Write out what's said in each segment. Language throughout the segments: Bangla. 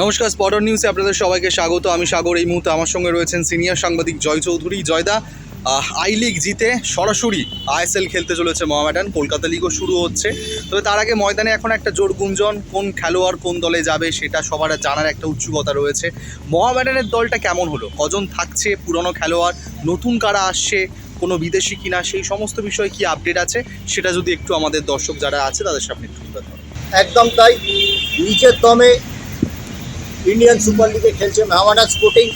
নমস্কার স্পটার নিউজে আপনাদের সবাইকে স্বাগত। আমি সাগর, এই মুহূর্তে আমার সঙ্গে রয়েছেন সিনিয়র সাংবাদিক জয় চৌধুরী। জয়দা আই লিগ জিতে সরাসরি আইএসএল খেলতে চলেছে মহামেডান। কলকাতা লিগও শুরু হচ্ছে। তবে তার আগে ময়দানে এখন একটা জোর গুঞ্জন, কোন খেলোয়াড় কোন দলে যাবে সেটা সবার জানার একটা উৎসুকতা রয়েছে। মহামেডানের দলটা কেমন হলো? কজন থাকছে পুরনো খেলোয়াড়? নতুন কারা আসছে? কোনো বিদেশি কিনা? সেই সমস্ত বিষয়ে কি আপডেট আছে? সেটা যদি একটু আমাদের দর্শক যারা আছে, তাদের সামনে একদম তাই। নিজের দমে ইন্ডিয়ান সুপার লিগে খেলছে মেহমানাজ স্পোর্টিং।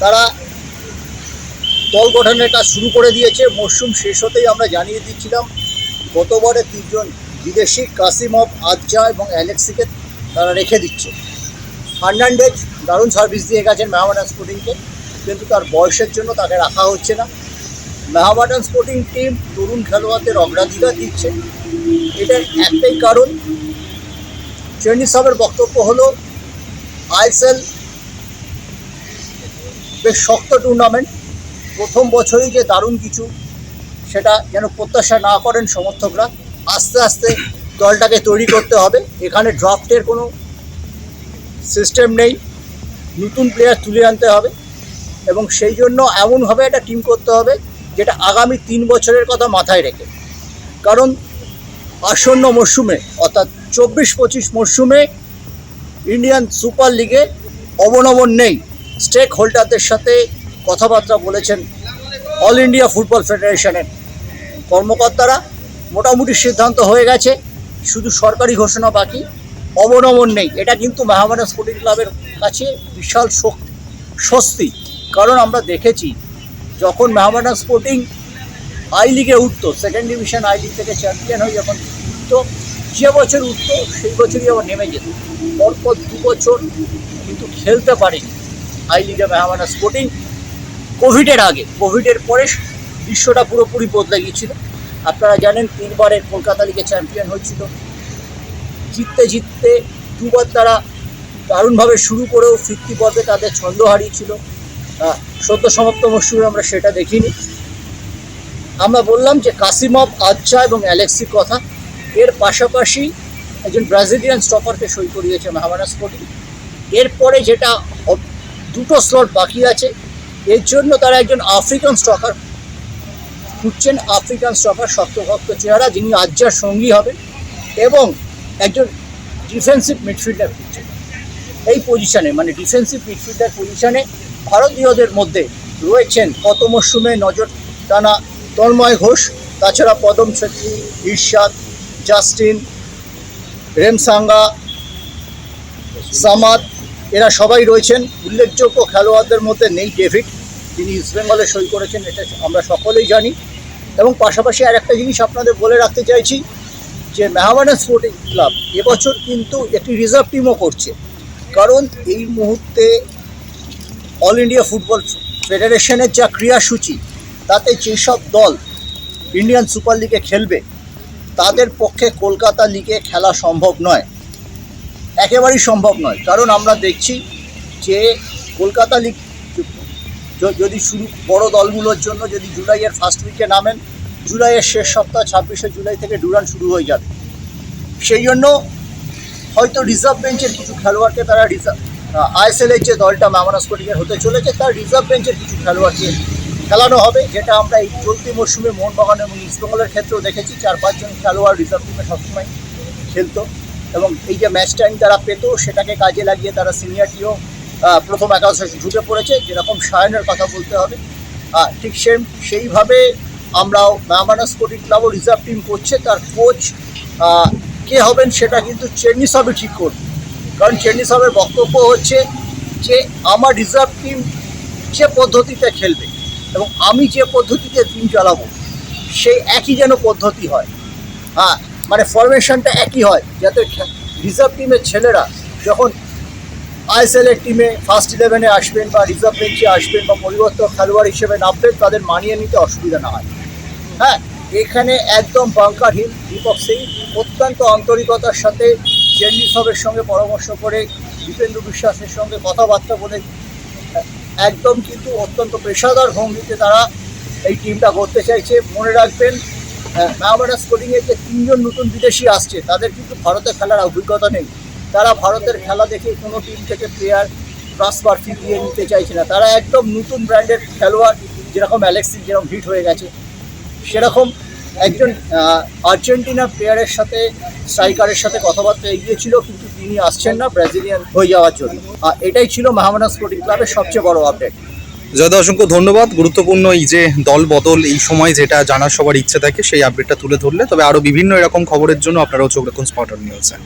তারা দল গঠনের কাজ শুরু করে দিয়েছে। মরশুম শেষ হতেই আমরা জানিয়ে দিচ্ছিলাম গতবারে তিনজন বিদেশি কাসিমভ, আজ্জা এবং অ্যালেক্সিকে তারা রেখে দিচ্ছে। ফার্নান্ডেজ দারুণ সার্ভিস দিয়ে গেছেন মেহমানাজ স্পোর্টিংকে, কিন্তু তার বয়সের জন্য তাকে রাখা হচ্ছে না। মেহমানান স্পোর্টিং টিম তরুণ খেলোয়াড়দের অগ্রাধিকার দিচ্ছে। এটার একটাই কারণ চেন্নি সাহেবের বক্তব্য হলো আইএসএল বেশ শক্ত টুর্নামেন্ট প্রথম বছরই যে দারুণ কিছু, সেটা যেন প্রত্যাশা না করেন সমর্থকরা। আস্তে আস্তে দলটাকে তৈরি করতে হবে। এখানে ড্রাফটের কোনো সিস্টেম নেই। নতুন প্লেয়ার তুলে আনতে হবে। এবং সেই জন্য এমনভাবে একটা টিম করতে হবে, যেটা আগামী তিন বছরের কথা মাথায় রেখে। কারণ আসন্ন মরশুমে, অর্থাৎ চব্বিশ পঁচিশ মরশুমে ইন্ডিয়ান সুপার লিগে অবনমন নেই। স্টেক হোল্ডারদের সাথে কথাবার্তা বলেছেন অল ইন্ডিয়া ফুটবল ফেডারেশনের কর্মকর্তারা। মোটামুটি সিদ্ধান্ত হয়ে গেছে, শুধু সরকারি ঘোষণা বাকি, অবনমন নেই। এটা কিন্তু মেহমানা স্পোর্টিং ক্লাবের কাছে বিশাল স্বস্তি। কারণ আমরা দেখেছি, যখন মেহমানা স্পোর্টিং আই লিগে উঠতো, সেকেন্ড ডিভিশন আই লিগ থেকে চ্যাম্পিয়ন হয়ে যখন উঠতো যে বছর উঠতো, সেই বছরই আবার নেমে যেত। পরপর দু বছর কিন্তু খেলতে পারেনি। আই লিগে মেহমানা স্পোর্টিং। কোভিডের আগে, কোভিডের পরে বিশ্বটা পুরোপুরি বদলে গিয়েছিল। আপনারা জানেন, তিনবারের কলকাতা লিগে চ্যাম্পিয়ন হয়েছিল। জিততে জিততে দুবার তারা দারুণভাবে শুরু করেও ফিরতি পর্বে তাদের ছন্দ হারিয়েছিল। সদ্য সমাপ্ত মরশুমে আমরা সেটা দেখিনি। আমরা বললাম যে কাসিমভ আচ্ছা এবং অ্যালেক্সির কথা। এর পাশাপাশি একজন ব্রাজিলিয়ান স্টপারকে সই করিয়েছে মেহমানা স্পোর্টিং এরপরে যেটা দুটো স্লট বাকি আছে, এর জন্য তারা একজন আফ্রিকান স্টকার খুঁজছেন আফ্রিকান স্টকার শক্তভক্ত চেহারা, যিনি আজ্জার সঙ্গী হবেন এবং একজন ডিফেন্সিভ মিডফিল্ডার খুঁজছেন। এই পজিশনে মানে ডিফেন্সিভ মিডফিল্ডার পজিশনে ভারতীয়দের মধ্যে রয়েছেন কত মরশুমে নজর টানা তন্ময় ঘোষ, তাছাড়া পদম ছেত্রী, ইরশাদ জাস্টিন, রেমসাঙ্গা, সামাদ, এরা সবাই রয়েছেন। উল্লেখযোগ্য খেলোয়াড়দের মধ্যে নেই ডেভিড তিনি ইস্টবেঙ্গলে সই করেছেন, এটা আমরা সকলেই জানি। এবং পাশাপাশি আর একটা জিনিস আপনাদের বলে রাখতে চাইছি, যে মেহাবানা স্পোর্টিং ক্লাব এবছর কিন্তু একটি রিজার্ভ টিমও করছে। কারণ এই মুহূর্তে অল ইন্ডিয়া ফুটবল ফেডারেশনের যা ক্রীড়াসূচি তাতে যেসব দল ইন্ডিয়ান সুপার লিগে খেলবে তাদের পক্ষে কলকাতা লিগে খেলা সম্ভব নয়। একেবারেই সম্ভব নয়। কারণ আমরা দেখছি যে কলকাতা লিগ যদি শুরু, বড় দলগুলোর জন্য যদি জুলাইয়ের ফার্স্ট উইকে নামেন, জুলাইয়ের শেষ সপ্তাহ, ছাব্বিশে জুলাই থেকে ডুরান শুরু হয়ে যাবে। সেই জন্য হয়তো রিজার্ভ বেঞ্চের কিছু খেলোয়াড়কে তারা রিজার্ভ আইএসএলের যে দলটা মামানা স্পোর্টিংয়ের হতে চলেছে, তার রিজার্ভ বেঞ্চের কিছু খেলোয়াড়কে খেলানো হবে, যেটা আমরা এই চলতি মরশুমে মোহনবাগান এবং ইস্টবেঙ্গলের ক্ষেত্রেও দেখেছি, চার পাঁচজন খেলোয়াড় রিজার্ভ টিমে সবসময় খেলতো। এবং এই যে ম্যাচ টাইম তারা পেত, সেটাকে কাজে লাগিয়ে তারা সিনিয়রটিও প্রথম একাদশে ঢুকে পড়েছে, যেরকম সায়নের কথা বলতে হবে। ঠিক সেম সেইভাবে আমরাও মামানা স্পোর্টিং ক্লাবও রিজার্ভ টিম করছে, তার কোচ কে হবেন সেটা কিন্তু চেন্নি সবই ঠিক করবে। কারণ চেন্নি সবের বক্তব্য হচ্ছে যে, আমার রিজার্ভ টিম যে পদ্ধতিতে খেলবে এবং আমি যে পদ্ধতিতে টিম চালাবো, সেই একই যেন পদ্ধতি হয়। হ্যাঁ মানে ফরমেশনটা একই হয়, যাতে রিজার্ভ টিমের ছেলেরা যখন আইএসএল এর টিমে ফার্স্ট ইলেভেনে আসবেন বা রিজার্ভ বেঞ্চে আসবেন বা পরিবর্তন খেলোয়াড় হিসেবে নামবেন, তাদের মানিয়ে নিতে অসুবিধা না হয়। হ্যাঁ এখানে একদম বাঙ্কারহীন দীপক সিং অত্যন্ত আন্তরিকতার সাথে চেন্নি সবের সঙ্গে পরামর্শ করে দীপেন্দ্র বিশ্বাসের সঙ্গে কথাবার্তা বলে একদম কিন্তু অত্যন্ত পেশাদার ভঙ্গিতে তারা এই টিমটা করতে চাইছে। মনে রাখবেন মেহামানা স্পোর্টিংয়ের যে তিনজন নতুন বিদেশি আসছে, তাদের কিন্তু ভারতে খেলার অভিজ্ঞতা নেই। তারা ভারতের খেলা দেখে কোনো টিম থেকে প্লেয়ার ট্রান্সফার ফি দিয়ে নিতে চাইছে না। তারা একদম নতুন ব্র্যান্ডের খেলোয়াড়, যেরকম অ্যালেক্সিস যেরকম হিট হয়ে গেছে, সেরকম একজন আর্জেন্টিনা প্লেয়ারের সাথে স্ট্রাইকারের সাথে কথাবার্তা এগিয়েছিল কিন্তু তিনি আসছেন না ব্রাজিলিয়ান হয়ে যাওয়ার জন্য। আর এটাই ছিল মাহমানা স্পোর্টিং ক্লাবের সবচেয়ে বড় আপডেট জয়দা, অসংখ্য ধন্যবাদ। গুরুত্বপূর্ণ এই যে দল বদল, এই সময় যেটা জানার সবার ইচ্ছে থাকে, সেই আপডেটটা তুলে ধরলে। তবে আরও বিভিন্ন এরকম খবরের জন্য আপনারাও চোখ রাখুন স্পটার নিউজে